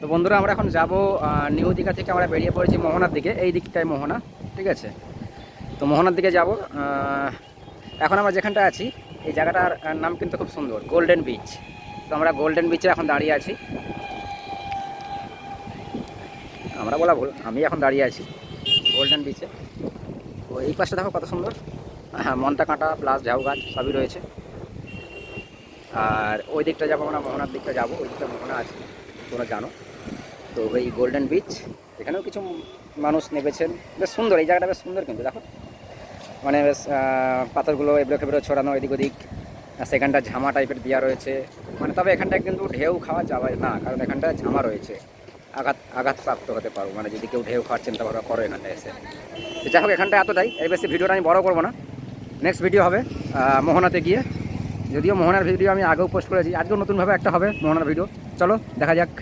তো বন্ধুরা, আমরা এখন যাব নিউ দীঘা থেকে আমরা বেরিয়ে পড়েছি মোহনার দিকে। এই দিকটায় মোহনা, ঠিক আছে? তো মোহনার দিকে যাব। এখন আমরা যেখানটা আছি, এই জায়গাটার নাম কিন্তু খুব সুন্দর গোল্ডেন বিচ তো আমরা গোল্ডেন বিচে এখন দাঁড়িয়ে আছি। আমরা বলা ভুল, আমি এখন দাঁড়িয়ে আছি গোল্ডেন বিচে তো এই পাশে দেখো কত সুন্দর। হ্যাঁ মনটা কাঁটা প্লাস ঝাউ গাছ, সবই রয়েছে। আর ওই দিকটা যাব আমরা, মোহনার দিকটা যাব, ওই দিকটা মোহনা আছে। তোমরা জানো। তো এই গোল্ডেন বিচ এখানেও কিছু মানুষ নেমেছেন। বেশ সুন্দর, এই জায়গাটা বেশ সুন্দর কিন্তু, দেখো। মানে বেশ পাথরগুলো এবড়ো খেবড়ো ছড়ানো এদিক ওদিক। সেখানটা ঝামা টাইপের দেওয়া রয়েছে। মানে তবে এখানটায় কিন্তু ঢেউ খাওয়া যাবে না, কারণ এখানটা ঝামা রয়েছে। আঘাত, আঘাতপ্রাপ্ত হতে পারো মানে যদি কেউ ঢেউ খাওয়ার চিন্তা করো এখানটায় এসে। তো যাই হোক এখানটা এতটাই। এর বেশি ভিডিওটা আমি বড় করব না। নেক্সট ভিডিও হবে মোহনাতে গিয়ে। যদিও মোহনার ভিডিও আমি আগেও পোস্ট করেছি, আজকেও নতুনভাবে একটা হবে মোহনার ভিডিও। চলো, দেখা যাক।